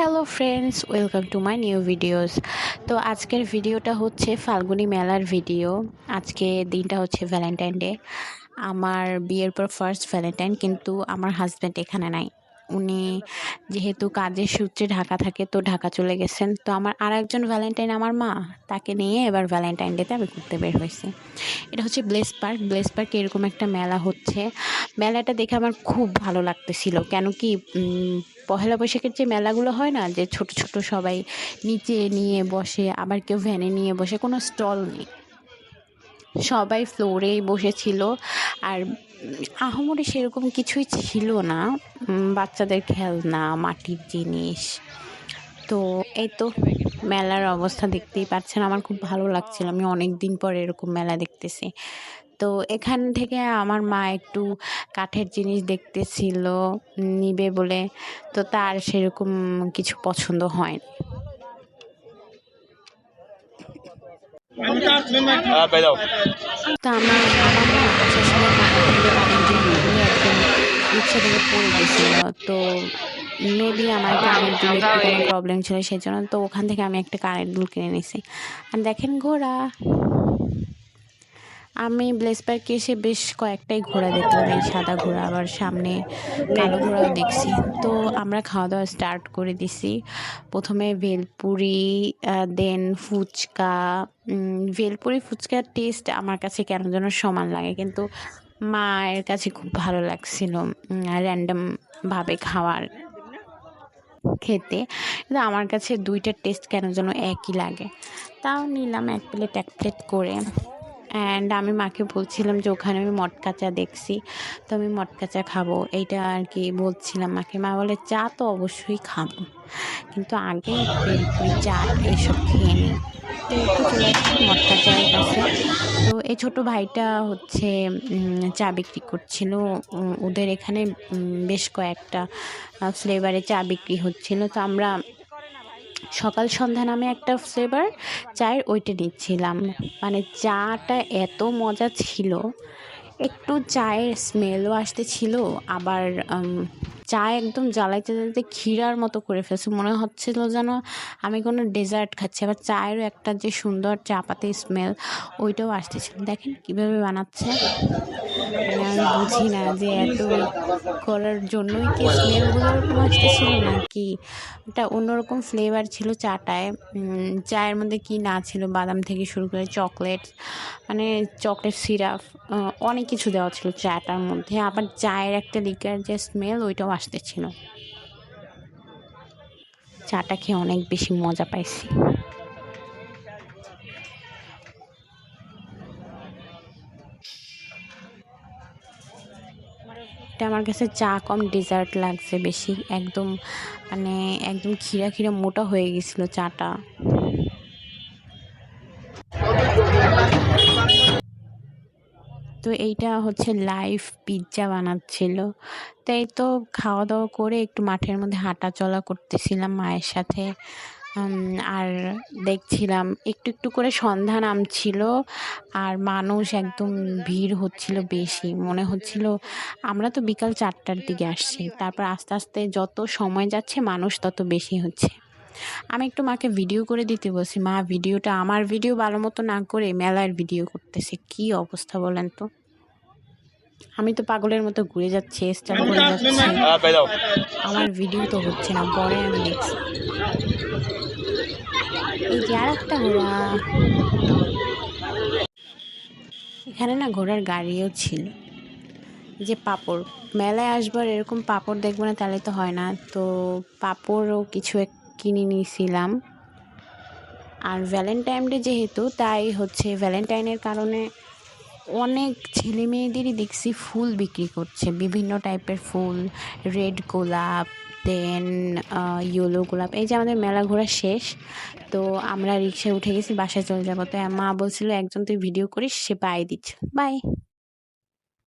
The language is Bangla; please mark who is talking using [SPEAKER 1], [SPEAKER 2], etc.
[SPEAKER 1] Hello friends welcome to my new videos তো আজকের ভিডিওটা হচ্ছে ফাল্গুনি মেলার ভিডিও আজকে দিনটা হচ্ছে ভ্যালেন্টাইন ডে আমার বিয়ের পর ফার্স্ট ভ্যালেন্টাইন কিন্তু আমার হাজব্যান্ড এখানে নাই। উনি যেহেতু কাজের সূত্রে ঢাকা থাকে, তো ঢাকা চলে গেছেন। তো আমার আর একজন ভ্যালেন্টাইন আমার মা, তাকে নিয়ে এবার ভ্যালেন্টাইন ডেতে আমি ঘুরতে বের হয়েছি। এটা হচ্ছে ব্লেস পার্ক ব্লেস পার্কে এরকম একটা মেলা হচ্ছে। মেলাটা দেখে আমার খুব ভালো লাগতেছিল। কেন কি পহেলা বৈশাখের যে মেলাগুলো হয় না, যে ছোট ছোট সবাই নিচে নিয়ে বসে, আবার কেউ ভ্যানে নিয়ে বসে, কোনো স্টল নেই। সবাই ফ্লোরেই বসেছিল। আর আহামরি সেরকম কিছুই ছিল না। বাচ্চাদের খেলনা, মাটির জিনিস। তো এই তো মেলার অবস্থা দেখতেই পাচ্ছেন। আমার খুব ভালো লাগছিল। আমি অনেক দিন পর এরকম মেলা দেখতেছি। তো এখান থেকে আমার মা একটু কাঠের জিনিস দেখতেছিল, নিবে বলে। তো তার সেরকম কিছু পছন্দ হয়নি
[SPEAKER 2] Ah, perdão.
[SPEAKER 1] তো আমার আমার না আসার সময় কানের দুল অনেক দিন ধরে একদম রিক্সা থেকে তো মেবি আমার কানের একটু কোনো প্রবলেম ছিল সেই জন্য তো ওখান থেকে আমি একটা কারেন্ট দুল কিনে নিয়েছি আর দেখেন ঘোড়া। আমি ব্লেস পার্কে এসে বেশ কয়েকটাই ঘোড়া দেখলাম, এই সাদা ঘোড়া, আবার সামনে কালো ঘোড়াও দেখছি। তো আমরা খাওয়া দাওয়া স্টার্ট করে দিছি। প্রথমে ভেলপুরি দেন ফুচকা ভেলপুরি, ফুচকার টেস্ট আমার কাছে কেন যেন সমান লাগে। কিন্তু মায়ের কাছে খুব ভালো লাগছিল র্যান্ডম ভাবে খাওয়ার খেতে। কিন্তু আমার কাছে দুইটার টেস্ট কেন যেন একই লাগে। তাও নিলাম এক প্লেট এক প্লেট করে। অ্যান্ড আমি মাকে বলছিলাম যে, ওখানে আমি মটকা চা দেখছি, তো আমি মটকা চা খাব। এইটা আর কি বলছিলাম মাকে। মা বলে, চা তো অবশ্যই খাব। কিন্তু আগে চা এইসব খেয়ে নিই। তো একটু চলে আসছি কাছে। তো এই ছোট ভাইটা হচ্ছে চা বিক্রি করছিল। ওদের এখানে বেশ কয়েকটা ফ্লেভারে চা বিক্রি হচ্ছিল। তো আমরা সকাল সন্ধ্যা নামে একটা ফ্লেভার চায়ের ওইটা নিচ্ছিলাম। মানে চাটা এত মজা ছিল, একটু চায়ের স্মেলও আসতেছিল আবার চা একদম জ্বালাইতে জ্বালাইতে ক্ষীরার মতো করে ফেলছে। মনে হচ্ছিল যেন আমি কোনো ডেজার্ট খাচ্ছি, আবার চায়েরও একটা যে সুন্দর চা পাতি স্মেল ওইটাও আসতেছিল দেখেন কীভাবে বানাচ্ছে। মানে আমি বুঝি না যে এত করার জন্যই কি স্মেলগুলো ওরকম আসতেছিল নাকি? এটা অন্যরকম ফ্লেভার ছিল চাটায়। চায়ের মধ্যে কি না ছিল? বাদাম থেকে শুরু করে চকলেট মানে চকলেট সিরাপ অনেক কিছু দেওয়া ছিল চাটার মধ্যে। আবার চায়ের একটা লিকার যে স্মেল ওইটাও আসতেছিল। চাটা খেয়ে অনেক বেশি মজা পাইছি। এটা আমার কাছে চা কম ডেজার্ট লাগছে বেশি। একদম মানে একদম খিরা খিরা মোটা হয়ে গেছিল চাটা। তো এইটা হচ্ছে লাইভ পিৎজা বানাচ্ছিল। তো এই তো খাওয়া দাওয়া করে একটু মাঠের মধ্যে হাঁটা চলা করতেছিলাম মায়ের সাথে। আর দেখছিলাম একটু একটু করে সন্ধ্যা নামছিল আর মানুষ একদম ভিড় হচ্ছিল বেশি। মনে হচ্ছিল আমরা তো বিকাল চারটার দিকে আসছি। তারপর আস্তে আস্তে যত সময় যাচ্ছে মানুষ তত বেশি হচ্ছে। আমি একটু মাকে ভিডিও করে দিতে বলছি, মা ভিডিওটা আমার ভিডিও ভালো মতো না করে মেলার ভিডিও করতেছে। কি অবস্থা বলেন তো? আমি তো পাগলের মতো ঘুরে যাচ্ছি স্টাইল করে যাচ্ছি।
[SPEAKER 2] perdão.
[SPEAKER 1] আমার ভিডিও তো হচ্ছে না পরে আমি দেখছি। এই যে আর একটা ঘোড়া। এখানে না ঘোড়ার গাড়িও ছিল। যে পাপড়। মেলায় আসবার এরকম পাপড় দেখব না তাহলে তো হয় না। তো পাপড়ও কিছু এক কিনে নিয়েছিলাম। আর ভ্যালেন্টাইন ডে যেহেতু তাই হচ্ছে ভ্যালেন্টাইনের কারণে অনেক ছেলে মেয়েদেরই দেখছি ফুল বিক্রি করছে। বিভিন্ন টাইপের ফুল, রেড গোলাপ, দেন ইয়েলো গোলাপ। এই যে আমাদের মেলা ঘোরা শেষ, তো আমরা রিক্সায় উঠে গেছি, বাসায় চলে যাব। তো মা বলছিল, একজন তুই ভিডিও করিস, সে পায়ে দিচ্ছে। বাই।